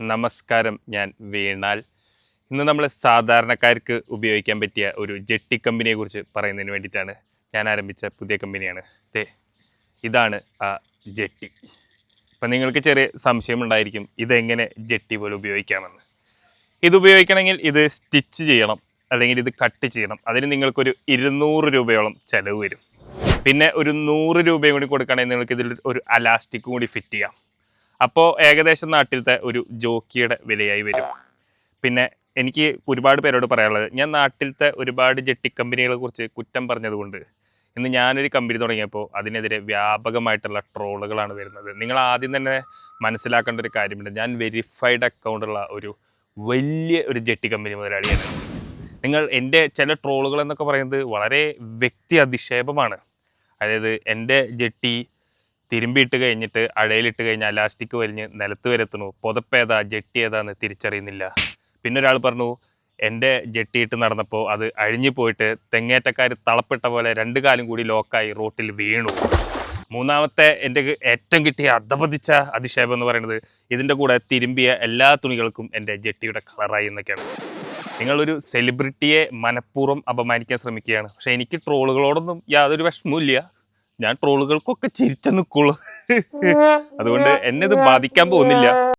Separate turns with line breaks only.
നമസ്കാരം ഞാൻ വീണാൽ. ഇന്ന് നമ്മൾ സാധാരണക്കാർക്ക് ഉപയോഗിക്കാൻ പറ്റിയ ഒരു ജെട്ടി കമ്പനിയെ കുറിച്ച് പറയുന്നതിന് വേണ്ടിയിട്ടാണ് ഞാൻ ആരംഭിച്ച പുതിയ കമ്പനിയാണ്. ദേ ഇതാണ് ആ ജെട്ടി. അപ്പം നിങ്ങൾക്ക് ചെറിയ സംശയമുണ്ടായിരിക്കും ഇതെങ്ങനെ ജെട്ടി പോലെ ഉപയോഗിക്കാമെന്ന്. ഇത് ഉപയോഗിക്കണമെങ്കിൽ ഇത് സ്റ്റിച്ച് ചെയ്യണം അല്ലെങ്കിൽ ഇത് കട്ട് ചെയ്യണം. അതിന് നിങ്ങൾക്കൊരു ഇരുന്നൂറ് രൂപയോളം ചിലവ് വരും. പിന്നെ ഒരു നൂറ് രൂപയും കൂടി കൊടുക്കണമെങ്കിൽ നിങ്ങൾക്ക് ഇതിൽ ഒരു അലാസ്റ്റിക് കൂടി ഫിറ്റ് ചെയ്യാം. അപ്പോൾ ഏകദേശം നാട്ടിലത്തെ ഒരു ജോക്കിയുടെ വിലയായി വരും. പിന്നെ എനിക്ക് ഒരുപാട് പേരോട് പറയാനുള്ളത് ഞാൻ നാട്ടിലത്തെ ഒരുപാട് ജെട്ടി കമ്പനികളെ കുറിച്ച് കുറ്റം പറഞ്ഞതുകൊണ്ട് ഇന്ന് ഞാനൊരു കമ്പനി തുടങ്ങിയപ്പോൾ അതിനെതിരെ വ്യാപകമായിട്ടുള്ള ട്രോളുകളാണ് വരുന്നത്. നിങ്ങൾ ആദ്യം തന്നെ മനസ്സിലാക്കേണ്ട ഒരു കാര്യമുണ്ട് ഞാൻ വെരിഫൈഡ് അക്കൗണ്ടുള്ള ഒരു വലിയ ഒരു ജെട്ടി കമ്പനി മുതലാളിയാണ്. നിങ്ങൾ എന്റെ ചില ട്രോളുകൾ എന്നൊക്കെ പറയുന്നത് വളരെ വ്യക്തി അധിക്ഷേപമാണ്. അതായത് എന്റെ ജെട്ടി തിരുമ്പിയിട്ട് കഴിഞ്ഞിട്ട് അഴയിലിട്ട് കഴിഞ്ഞാൽ ലാസ്റ്റിക് വലിഞ്ഞ് നിലത്ത് വരെത്തുന്നു പുതപ്പേതാ ജെട്ടി ഏതാന്ന് തിരിച്ചറിയുന്നില്ല. പിന്നെ ഒരാൾ പറഞ്ഞു എന്റെ ജെട്ടിയിട്ട് നടന്നപ്പോൾ അത് അഴിഞ്ഞു പോയിട്ട് തെങ്ങേറ്റക്കാർ തളപ്പിട്ട പോലെ രണ്ട് കാലും കൂടി ലോക്കായി റോട്ടിൽ വീണു. മൂന്നാമത്തെ എന്റെ ഏറ്റവും കിട്ടിയ അധപതിച്ച അധിക്ഷേപം എന്ന് പറയുന്നത് ഇതിന്റെ കൂടെ തിരുമ്പിയ എല്ലാ തുണികൾക്കും എന്റെ ജെട്ടിയുടെ കളറായി എന്നൊക്കെയാണ്. നിങ്ങളൊരു സെലിബ്രിറ്റിയെ മനഃപൂർവം അപമാനിക്കാൻ ശ്രമിക്കുകയാണ്. പക്ഷേ എനിക്ക് ട്രോളുകളോടൊന്നും യാതൊരു വിഷമവും ഞാൻ ട്രോളുകൾക്കൊക്കെ ചിരിച്ചു നിൽക്കുള്ളൂ അതുകൊണ്ട് എന്നെ ഇത് ബാധിക്കാൻ പോകുന്നില്ല.